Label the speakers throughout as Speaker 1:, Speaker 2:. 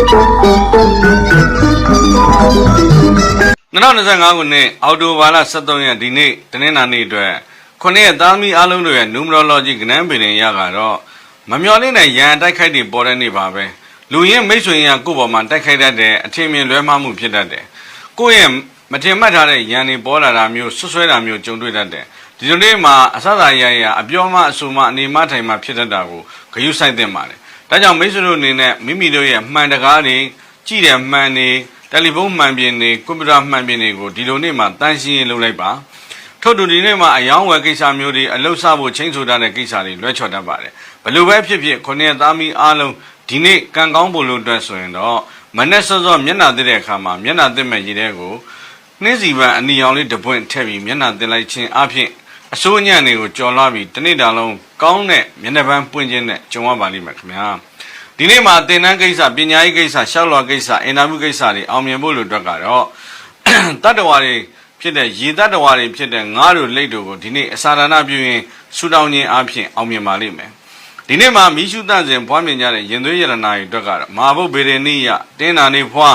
Speaker 1: 2025ခုနှစ်အောက်တိုဘာလ23ရက်ဒီနေ့တနင်္လာနေ့အတွက်ခုနှစ်ရက်သားသမီးအားလုံးတို့ရဲ့ numerology ကဏ္ဍပင်ရကတော့မမျော်လင့်တဲ့ရန်တိုက်ခိုက်တွေပေါ်တဲ့နေ့ပါပဲလူရင်းမိတ်ဆွေရန်ကိုယ့်ပေါ်မှာတိုက်ခိုက်တတ်တဲ့အထင်မြင်လွဲမှားမှုဖြစ်တတ်တယ်ကိုယ့်ရဲ့မထင်မှတ်ထားတဲ့ရန်တွေပေါ်လာတာမျိုးဆွဆွဲတာမျိုးကြုံတွေ့တတ်တယ်ဒီလိုနေ့မှာအဆအသာရရအပြောမအဆူမအနေမထိုင်မှဖြစ်တတ်တာကိုဂရုစိုက်သင့်ပါတယ် ဒါကြောင့်မိတ်ဆွေတို့အနေနဲ့မိမိတို့ရဲ့မှန်တကားတွေကြည့်တဲ့မှန်တွေတယ်လီဖုန်းမှန်ပြင်တွေကွန်ပျူတာမှန်ပြင်တွေကိုဒီလိုနေ့မှာတန်းရှင်းရေးလုပ်လိုက်ပါထို့တူဒီနေ့မှာအယောင်းဝယ်ကိစ္စမျိုးတွေအလုဆဖို့ချင်းဆိုတဲ့ကိစ္စတွေလွှဲချော်တတ်ပါတယ်ဘလို့ပဲဖြစ်ဖြစ်ခုနှစ်သားမီးအားလုံးဒီနေ့ကံကောင်းဖို့လို့အတွက်ဆိုရင်တော့မနဲ့စောစောမျက်နှာသစ်တဲ့အခါမှာမျက်နှာသစ်မဲ့ရည်တဲ့ကိုနှင်းစီပန်အနီရောင်လေးတပွင့်ထည့်ပြီးမျက်နှာသစ်လိုက်ခြင်းအပြင် အစိုးညံ့တွေကိုကြော်လွှားပြီးတနေ့တာလုံးကောင်းတဲ့မျက်နှာပန်းပွင့်ခြင်းနဲ့ကြုံရပါလိမ့်မယ်ခင်ဗျာဒီနေ့မှာသင်တန်းကိစ္စပညာရေးကိစ္စရှောက်လွှာကိစ္စအင်တာဗျူးကိစ္စတွေအောင်မြင်ဖို့လို့အတွက်ကတော့တတ္တဝါတွေဖြစ်တဲ့ရေတတ္တဝါတွေဖြစ်တဲ့ငါးတို့လိတ်တို့ကိုဒီနေ့အစာဒါနပြုရင်ဆူတောင်းခြင်းအပြင်အောင်မြင်ပါလိမ့်မယ်ဒီနေ့မှာမိရှုတန့်စဉ်ပွားမြင်ကြတဲ့ရင်သွေးရတနာတွေအတွက်ကတော့မာဘုတ်ဗေဒနိယတင်းနာနေဖွာ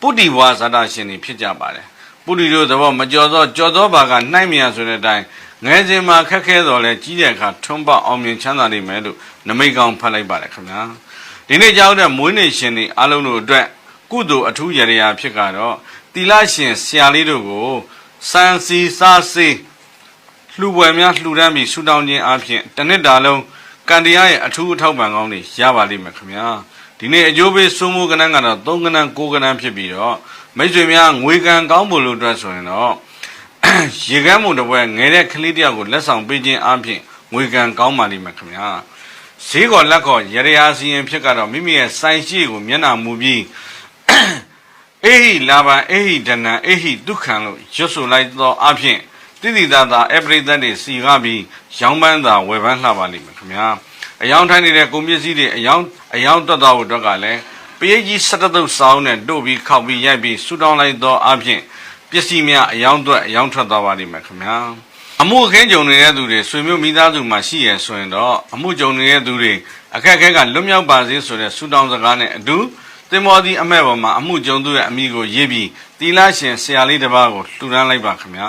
Speaker 1: ပုတ္တိဘွားဇာတာရှင်တွေဖြစ်ကြပါတယ်ပုတ္တိတို့သဘောမကြော်သောကြော်သောဘာကနှိုက်မြန်ဆိုတဲ့အတိုင်း ငယ်စဉ်မှာခက်ခဲတော်လဲကြီးတဲ့အခါထွန်းပေါအောင်မြင်ချမ်းသာနိုင်မယ်လို့နမိတ်ကောင်းဖတ်လိုက်ပါတယ်ခင်ဗျာဒီနေ့ကြောက်တဲ့မွေးနေ့ရှင်တွေအားလုံးတို့အတွက်ကုသိုလ်အထူးရရာဖြစ်ကတော့တီလာရှင်ဆရာလေးတို့ကိုစံစီစားစေးလှူပွဲများလှူဒန်းပြီးဆူတောင်းခြင်းအပြင်တစ်နှစ်တာလုံးကံတရားရဲ့အထူးအထောက်ပံ့ကောင်းတွေရပါလိမ့်မယ်ခင်ဗျာဒီနေ့အကျိုးပေးစိုးမိုးကဏ္ဍကတော့၃ကဏ္ဍ၉ကဏ္ဍဖြစ်ပြီးတော့မိတ်ဆွေများငွေကံကောင်းဖို့လို့အတွက်ဆိုရင်တော့ ရေကမ်းမှုတစ်ပွဲငယ်တဲ့ကလေးတယောက်ကိုလက်ဆောင်ပေးခြင်းအပြင်ငွေကံကောင်းပါလိမ့်မယ်ခင်ဗျာဈေးကောလက်ကောရရစီရင်ဖြစ်ကတော့မိမိရဲ့စိုင်ရှိကိုမျက်နှာမူပြီးအေဟိလာဘံအေဟိဒနံအေဟိဒုက္ခံလို့ရွတ်ဆိုလိုက်သောအဖြစ်တိတိတသာအပရိသတ်တွေစီကားပြီးရောင်းပန်းသာဝယ်ပန်းလှပါလိမ့်မယ်ခင်ဗျာအယောင်ထိုင်းနေတဲ့ကုန်ပစ္စည်းတွေအယောင်အယောင်တက်တော်အတွက်ကလည်းပရိတ်ကြီး၁၇သုတ်စောင်းနဲ့တို့ပြီးခောက်ပြီးရိုက်ပြီးဆူတောင်းလိုက်သောအဖြစ် ပစ္စည်းများအယောင်အတွက်အယောင်ထွက်သွားပါလိမ့်မယ်ခင်ဗျာအမှုအခင်းကြုံနေတဲ့သူတွေဆွေမျိုးမိသားစုမှာရှိရဆိုရင်တော့အမှုကြုံနေတဲ့သူတွေအခက်အခဲကလွတ်မြောက်ပါစေဆိုတဲ့ဆူတောင်းစကားနဲ့အတူတင်မောဒီအမဲ့ပေါ်မှာအမှုကြုံသူရဲ့အမိကိုရေးပြီးတီလာရှင်ဆရာလေးတစ်ပါးကိုလှူဒန်းလိုက်ပါခင်ဗျာ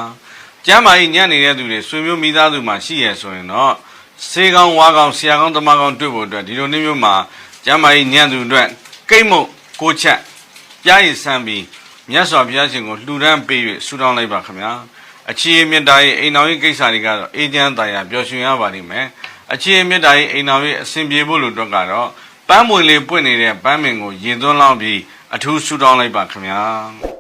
Speaker 1: ကျမ်းမာရေးညံ့နေတဲ့သူတွေဆွေမျိုးမိသားစုမှာရှိရဆိုရင်တော့စေကောင်းဝါကောင်းဆရာကောင်းတမကောင်းတွေ့ဖို့အတွက်ဒီလိုနေ့မျိုးမှာကျမ်းမာရေးညံ့သူအတွက်ကိတ်မုတ်ကိုချက်ကြားရည်ဆန်းပြီး မြတ်စွာဘုရားရှင်ကိုလှူဒန်းပေး၍ဆုတောင်းလိုက်ပါခင်ဗျာအခြေမေတ္တာရေးအိမ်တော်ရေးကိစ္စတွေကတော့အေးချမ်းသာယာပျော်ရွှင်ရပါလိမ့်မယ်အခြေမေတ္တာရေးအိမ်တော်ရေးအစဉ်ပြေဖို့လို့အတွက်ကတော့ပန်းမွေလေးပွင့်နေတဲ့ပန်းမင်ကိုရင်သွန်းလောင်းပြီးအထူးဆုတောင်းလိုက်ပါခင်ဗျာ